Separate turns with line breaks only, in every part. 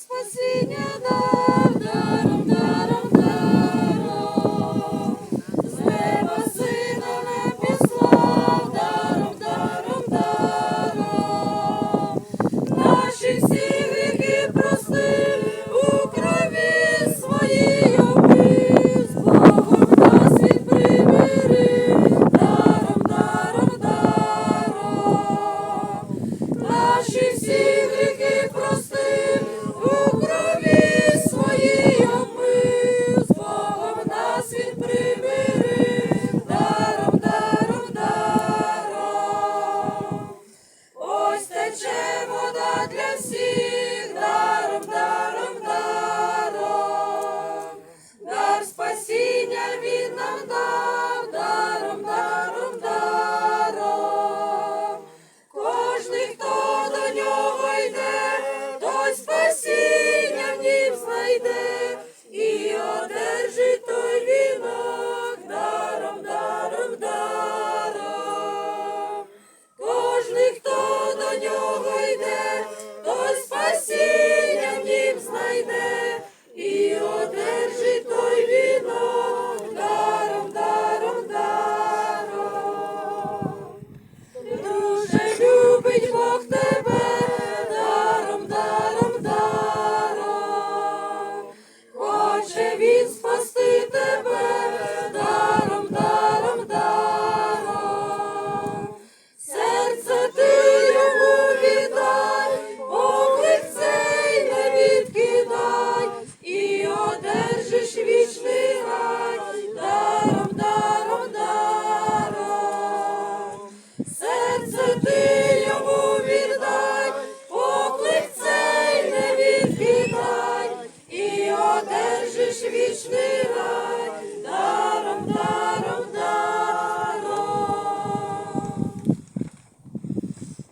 спасіння дав, даром, спасіння в нім знайде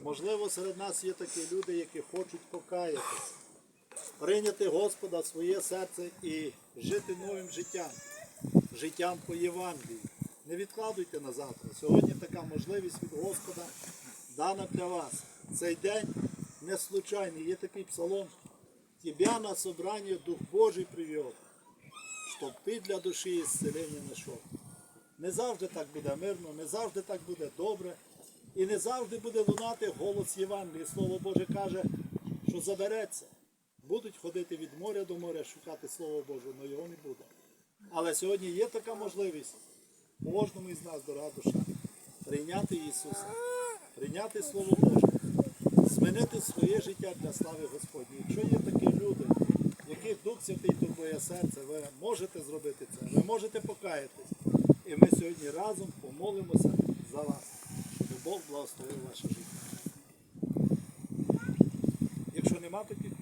Можливо, серед нас є такі люди, які хочуть покаятися, прийняти Господа в своє серце і жити новим життям, життям по Євангелії. Не відкладуйте на завтра. Сьогодні така можливість від Господа дана для вас. Цей день не случайний. Є такий псалом. Тебя на собрание Дух Божий привел, щоб ти для душі ісцелення знайшов. Не завжди так буде мирно, не завжди так буде добре. І не завжди буде лунати голос Євангелії. Слово Боже каже, що забереться. Будуть ходити від моря до моря, шукати Слово Боже, але його не буде. Але сьогодні є така можливість кожному із нас, дорога душа, прийняти Ісуса, прийняти Слово Боже, змінити своє життя для слави Господньої. Якщо є такі люди, яких Дух Святий турбує серце, ви можете зробити це, ви можете покаятись. І ми сьогодні разом помолимося за вас, Бог благословив ваше життя. Якщо нема таких людей,